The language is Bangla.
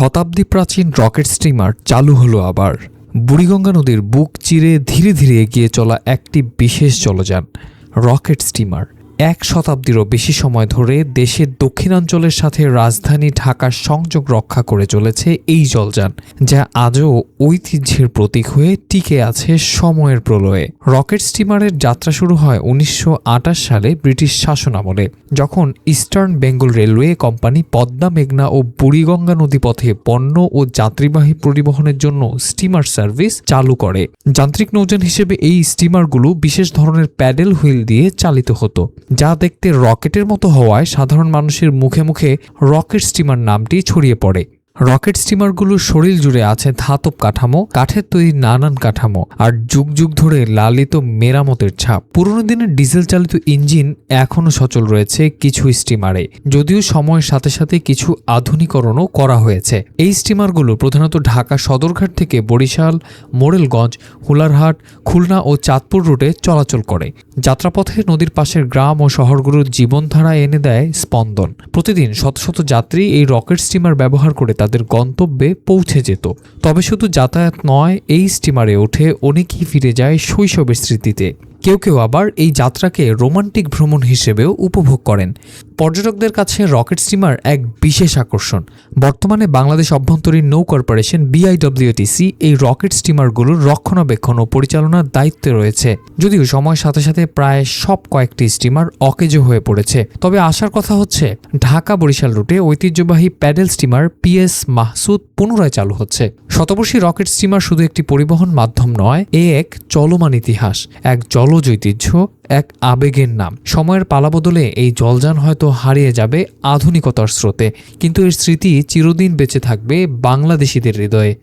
শতাব্দী প্রাচীন রকেট স্টিমার চালু হলো আবার। বুড়িগঙ্গা নদীর বুক চিরে ধীরে ধীরে এগিয়ে চলা একটি বিশেষ জলযান, রকেট স্টিমার। এক শতাব্দীরও বেশি সময় ধরে দেশের দক্ষিণাঞ্চলের সাথে রাজধানী ঢাকার সংযোগ রক্ষা করে চলেছে এই জলযান, যা আজও ঐতিহ্যের প্রতীক হয়ে টিকে আছে সময়ের প্রলয়ে। রকেট স্টিমারের যাত্রা শুরু হয় উনিশশো আটাশ সালে ব্রিটিশ শাসনামলে যখন Eastern Bengal railway company Padma মেঘনা ও বুড়িগঙ্গা নদীপথে পণ্য ও যাত্রীবাহী পরিবহনের জন্য স্টিমার সার্ভিস চালু করে। যান্ত্রিক নৌযান হিসেবে এই স্টিমারগুলো বিশেষ ধরনের প্যাডেল হুইল দিয়ে চালিত হতো। যা দেখতে রকেটের মতো হওয়ায় সাধারণ মানুষের মুখে মুখে রকেট স্টিমার নামটি ছড়িয়ে পড়ে। রকেট স্টিমারগুলোর শরীর জুড়ে আছে ধাতব কাঠামো, কাঠের তৈরি নানান কাঠামো আর যুগ যুগ ধরে লালিত মেরামতের ছাপ। পুরনো দিনের ডিজেল চালিত ইঞ্জিন এখনও সচল রয়েছে কিছু স্টিমারে, যদিও সময়ের সাথে সাথে কিছু আধুনিকরণও করা হয়েছে। এই স্টিমারগুলো প্রধানত ঢাকা সদরঘাট থেকে বরিশাল, মোরেলগঞ্জ, হুলারহাট, খুলনা ও চাঁদপুর রুটে চলাচল করে। যাত্রাপথে নদীর পাশের গ্রাম ও শহরগুলোর জীবনধারা এনে দেয় স্পন্দন। প্রতিদিন শত শত যাত্রী এই রকেট স্টিমার ব্যবহার করে তাদের গন্তব্যে পৌঁছে যেত। তবে শুধু যাতায়াত নয়, এই স্টিমারে ওঠে অনেকেই ফিরে যায় শৈশবের স্মৃতিতে। কেউ কেউ আবার এই যাত্রাকে রোমান্টিক ভ্রমণ হিসেবেও উপভোগ করেন। পর্যটকদের কাছে রকেট স্টিমার এক বিশেষ আকর্ষণ। বর্তমানে বাংলাদেশ অভ্যন্তরীণ নৌ কর্পোরেশন বিআইডব্লিউটিসি এই রকেট স্টিমারগুলোর রক্ষণাবেক্ষণ ও পরিচালনার দায়িত্বে রয়েছে। যদিও সময়ের সাথে সাথে প্রায় সব কয়েকটি স্টিমার অকেজো হয়ে পড়েছে। তবে আসার কথা হচ্ছে, ঢাকা বরিশাল রুটে ঐতিহ্যবাহী প্যাডেল স্টিমার পিএস মাহসুদ পুনরায় চালু হচ্ছে। শতবর্ষী রকেট স্টিমার শুধু একটি পরিবহন মাধ্যম নয়, এ এক চলমান ইতিহাস, এক জলজ ঐতিহ্য এক আবেগের নাম। সময়ের পালাবদলে এই জলযান হয়তো হারিয়ে যাবে আধুনিকতার স্রোতে, কিন্তু এর স্মৃতি চিরদিন বেঁচে থাকবে বাংলাদেশিদের হৃদয়ে।